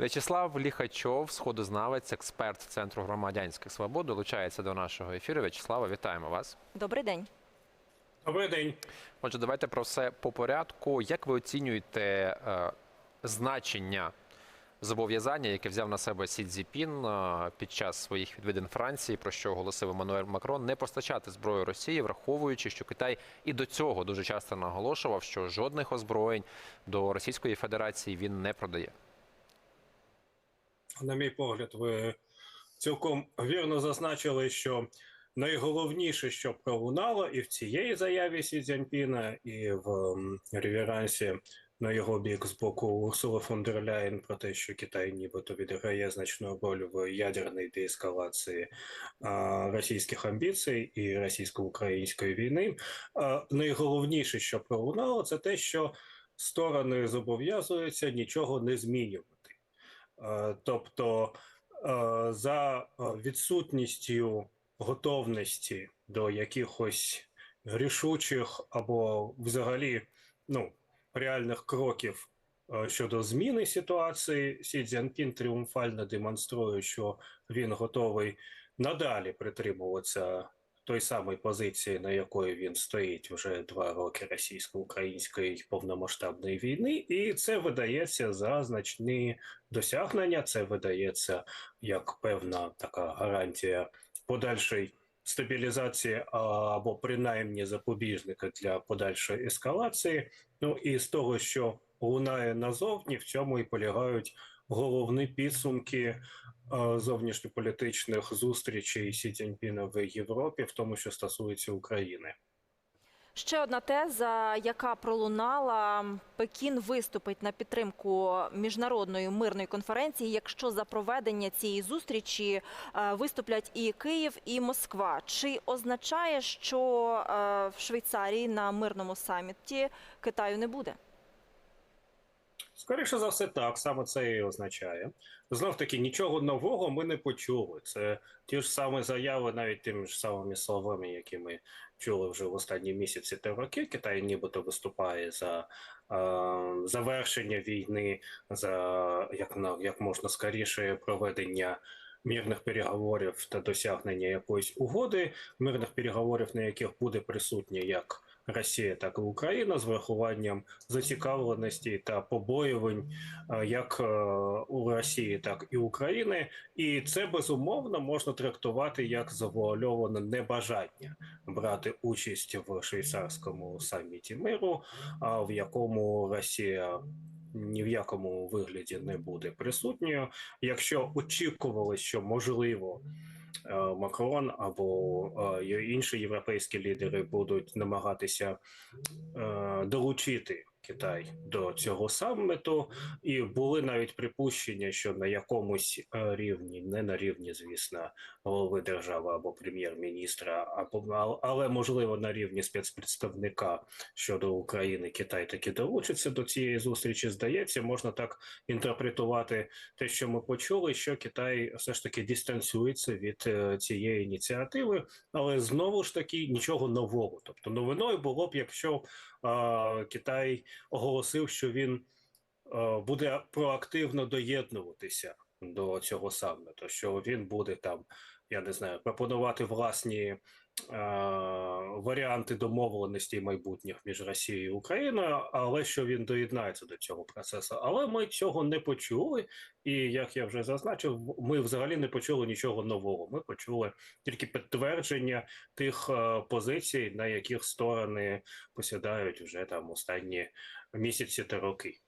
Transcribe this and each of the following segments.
В'ячеслав Ліхачов, сходознавець, експерт Центру громадянських свобод, долучається до нашого ефіру. В'ячеслава, вітаємо вас. Добрий день. Добрий день. Отже, давайте про все по порядку. Як ви оцінюєте е, значення зобов'язання, яке взяв на себе Сі Цзіпін е, під час своїх відвідин Франції, про що оголосив Еммануель Макрон, не постачати зброю Росії, враховуючи, що Китай і до цього дуже часто наголошував, що жодних озброєнь до Російської Федерації він не продає. На мій погляд, ви цілком вірно зазначили, що найголовніше, що пролунало і в цієї заяві Сі Цзяньпіна, і в реверансі на його бік з боку Урсули фон дер Ляєн про те, що Китай нібито відіграє значну роль в ядерній деескалації а, російських амбіцій і російсько-української війни. А, найголовніше, що пролунало, це те, що сторони зобов'язуються нічого не змінювати. Е, Тобто е, за е, відсутністю готовності до якихось рішучих або взагалі ну, реальних кроків щодо зміни ситуації, Сі Цзяньпін тріумфально демонструє, що він готовий надалі притримуватися той самої позиції, на якої він стоїть вже два роки російсько-української повномасштабної війни, і це видається за значні досягнення. Це видається як певна така гарантія подальшої стабілізації або принаймні запобіжника для подальшої ескалації. Ну і з того, що лунає назовні, в цьому і полягають головні підсумки зовнішньополітичних зустрічей Сі Цзіньпіна в Європі, в тому, що стосується України. Ще одна теза, яка пролунала, Пекін виступить на підтримку міжнародної мирної конференції, якщо за проведення цієї зустрічі е, виступлять і Київ, і Москва. Чи означає, що е, в Швейцарії на мирному саміті Китаю не буде? Скоріше за все, так саме це і означає. Знов таки нічого нового ми не почули. Це ті ж самі заяви, навіть тими ж самими словами, які ми чули вже в останні місяці та роки. Китай нібито виступає за е, завершення війни, за як як можна скоріше проведення. Мирних переговорів та досягнення якоїсь угоди, мирних переговорів, на яких буде присутня як Росія, так і Україна з врахуванням зацікавленості та побоювань е, як е, у Росії, так і України, і це безумовно можна трактувати як завуальоване небажання брати участь в швейцарському саміті миру, в якому Росія. Ні в якому вигляді не буде присутньою. Якщо очікували, що можливо Макрон або е, інші європейські лідери будуть намагатися е, долучити Китай до цього саміту, і були навіть припущення, що на якомусь е, рівні, не на рівні, звісно, голови держави або прем'єр-міністра, або але можливо на рівні спецпредставника щодо України, Китай таки долучиться до цієї зустрічі. Здається, можна так інтерпретувати те, що ми почули, що Китай все ж таки дистанціюється від е, цієї ініціативи, але знову ж таки нічого нового. Тобто новиною було б, якщо е, Китай оголосив, що він е, буде проактивно доєднуватися до цього саміту, що він буде там, я не знаю, пропонувати власні варіанти домовленості майбутніх між Росією і Україною, але що він доєднається до цього процесу. Але ми цього не почули, і як я вже зазначив, ми взагалі не почули нічого нового. Ми почули тільки підтвердження тих е, позицій, на яких сторони посідають вже там останні місяці та роки.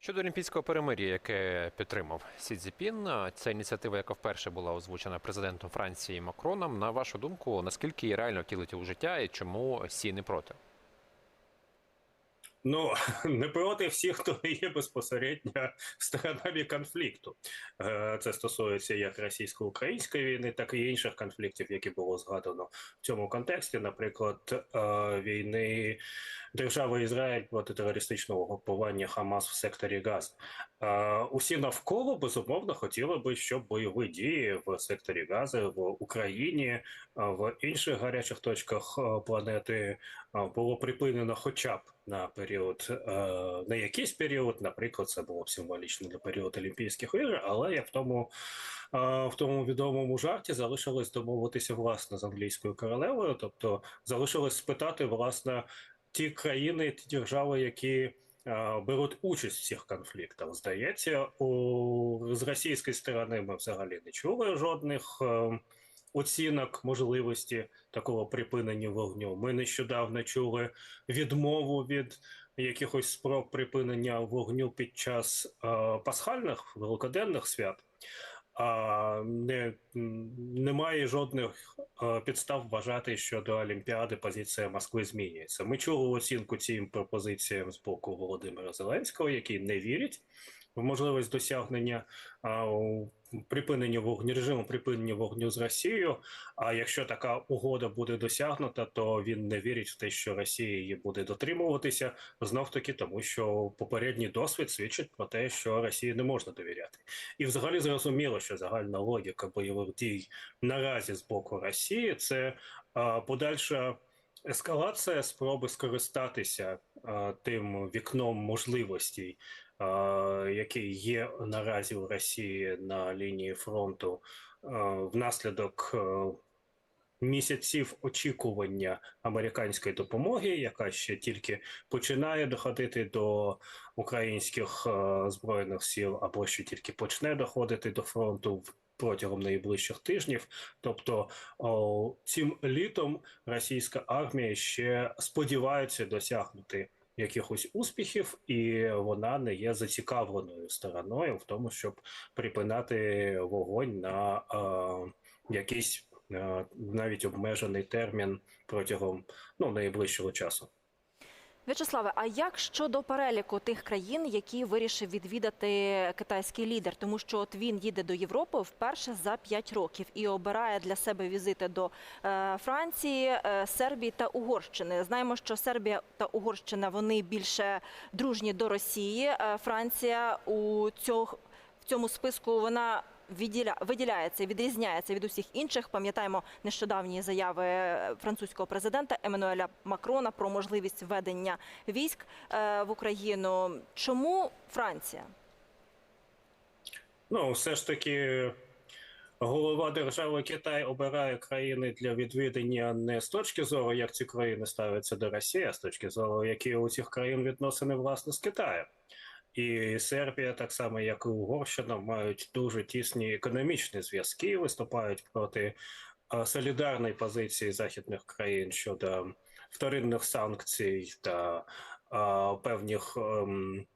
Щодо олімпійського перемир'я, яке підтримав Сі Цзіпін, це ініціатива, яка вперше була озвучена президентом Франції Макроном. На вашу думку, наскільки її реально втілити у життя і чому Сі не проти? Ну не проти всіх, хто є безпосередньо сторонами конфлікту. Е, Це стосується як російсько-української війни, так і інших конфліктів, які було згадано в цьому контексті. Наприклад, е, війни держави Ізраїль проти терористичного угрупування Хамас в секторі Газ. Усі навколо безумовно хотіли би, щоб бойові дії в секторі Гази в Україні, в інших гарячих точках планети було припинено хоча б на період, на якийсь період, наприклад, це було б символічно на період Олімпійських ігор, але я в тому, в тому відомому жарті залишилось домовитися власне з англійською королевою, тобто залишилось спитати власне ті країни, ті держави, які е, беруть участь в цих конфліктах. Здається, у з російської сторони ми взагалі не чули жодних. е, Оцінок можливості такого припинення вогню. Ми нещодавно чули відмову від якихось спроб припинення вогню під час е, пасхальних великоденних свят. Не, немає жодних підстав вважати, що до Олімпіади позиція Москви змінюється. Ми чули оцінку цим пропозиціям з боку Володимира Зеленського, який не вірить в можливість досягнення припинення вогню режиму припинення вогню з Росією. А якщо така угода буде досягнута, то він не вірить в те, що Росія її буде дотримуватися знов таки, тому що попередній досвід свідчить про те, що Росії не можна довіряти. І взагалі зрозуміло, що загальна логіка бойових дій наразі з боку Росії це а, подальша. Ескалація спроби скористатися а, тим вікном можливостей, який є наразі у Росії на лінії фронту внаслідок місяців очікування американської допомоги, яка ще тільки починає доходити до українських е, збройних сил, або ще тільки почне доходити до фронту в- протягом найближчих тижнів. Тобто о, цим літом російська армія ще сподівається досягнути якихось успіхів, і вона не є зацікавленою стороною в тому, щоб припинати вогонь на е, якийсь е, навіть обмежений термін протягом ну найближчого часу. В'ячеславе, а як щодо переліку тих країн, які вирішив відвідати китайський лідер? Тому що от він їде до Європи вперше за 5 років і обирає для себе візити до е, Франції, е, Сербії та Угорщини. Знаємо, що Сербія та Угорщина вони більше дружні до Росії. Е, Франція у цього в цьому списку вона виділяється, відрізняється від усіх інших. Пам'ятаємо нещодавні заяви е, французького президента Еммануеля Макрона про можливість введення військ е, в Україну. Чому Франція? Ну, все ж таки, голова держави Китай обирає країни для відвідання не з точки зору, як ці країни ставляться до Росії, а з точки зору, які у цих країн відносини власне з Китаєм. І Сербія, так само як і Угорщина, мають дуже тісні економічні зв'язки, виступають проти е, солідарної позиції західних країн щодо вторинних санкцій та е, певних ем,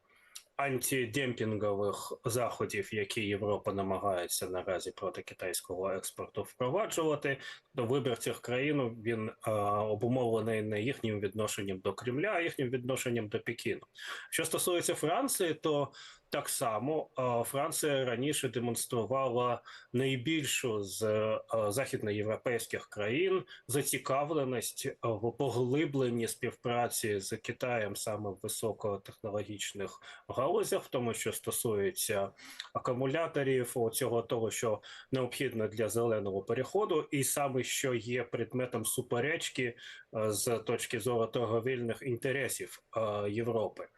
антидемпінгових заходів, які Європа намагається наразі проти китайського експорту впроваджувати. То вибір цих країн він е, обумовлений не їхнім відношенням до Кремля, а їхнім відношенням до Пекіну. Що стосується Франції, то так само е, Франція раніше демонструвала найбільшу з е, західноєвропейських країн зацікавленість е, в поглибленні співпраці з Китаєм саме в високотехнологічних галузях, в тому, що стосується акумуляторів, цього того, що необхідно для зеленого переходу, і саме що є предметом суперечки з точки зору торговельних інтересів Європи.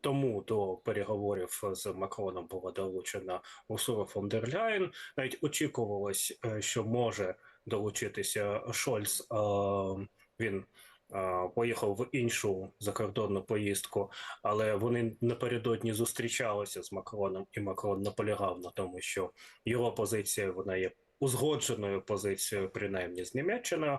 Тому до переговорів з Макроном була долучена Урсула фон дер Ляєн. Навіть очікувалось, е, що може долучитися Шольц. е, Він е, поїхав в іншу закордонну поїздку, але вони напередодні зустрічалися з Макроном, і Макрон наполягав на тому, що його позиція вона є узгодженою позицією, принаймні з Німеччиною.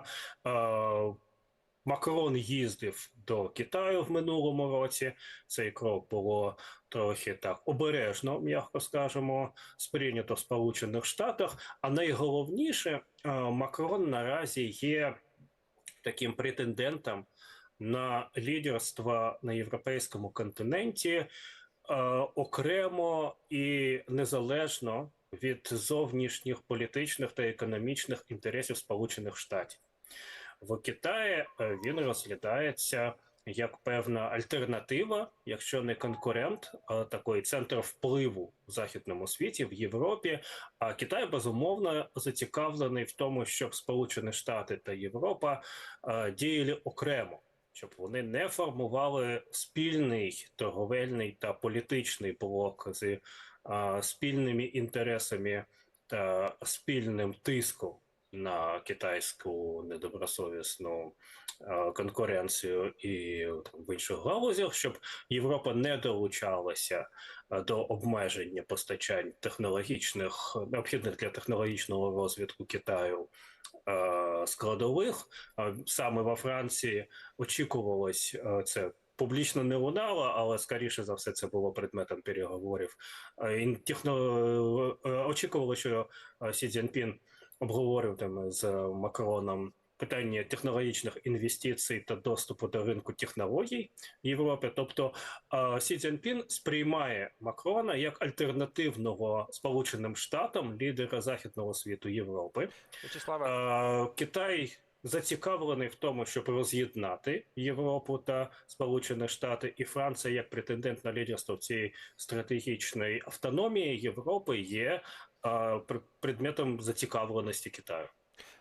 Макрон їздив до Китаю в минулому році. Цей крок було трохи так обережно, м'яко скажемо, сприйнято в Сполучених Штатах. А найголовніше, е, Макрон наразі є таким претендентом на лідерство на європейському континенті е, окремо і незалежно від зовнішніх політичних та економічних інтересів Сполучених Штатів. В Китаї е, він розглядається як певна альтернатива, якщо не конкурент, а такий центр впливу в західному світі, в Європі. А Китай безумовно зацікавлений в тому, щоб Сполучені Штати та Європа е, діяли окремо. Щоб вони не формували спільний торговельний та політичний блок з е, спільними інтересами та спільним тиском на китайську недобросовісну е, конкуренцію і в інших галузях, щоб Європа не долучалася е, до обмеження постачань технологічних необхідних для технологічного розвитку Китаю е, складових. Саме во Франції очікувалось це. Публічно не лунало, але скоріше за все це було предметом переговорів. Техно... Очікувало, що Сі Цзіньпін обговорюватиме з Макроном питання технологічних інвестицій та доступу до ринку технологій в Європі. Тобто е, Сі Цзіньпін сприймає Макрона як альтернативного Сполученим Штатам лідера західного світу Європи. Вячеславе, Е, Китай зацікавлений в тому, щоб роз'єднати Європу та Сполучені Штати, і Франція, як претендент на лідерство в цій стратегічної автономії Європи, є предметом зацікавленості Китаю.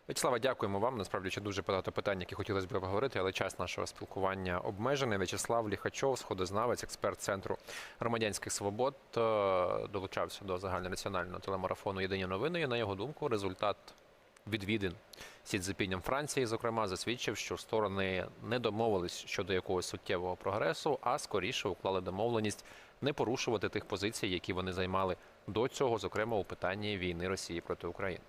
Вячеслава, дякуємо вам. Насправді ще дуже багато питань, які хотілося б обговорити, але час нашого спілкування обмежений. Вячеслав Ліхачов, сходознавець, експерт центру громадянських свобод, е, долучався до загальнонаціонального телемарафону Єдині новини. І на його думку, результат відвідин Сі Цзепінем Франції, зокрема, засвідчив, що сторони не домовились щодо якогось суттєвого прогресу, а скоріше уклали домовленість не порушувати тих позицій, які вони займали до цього, зокрема у питанні війни Росії проти України.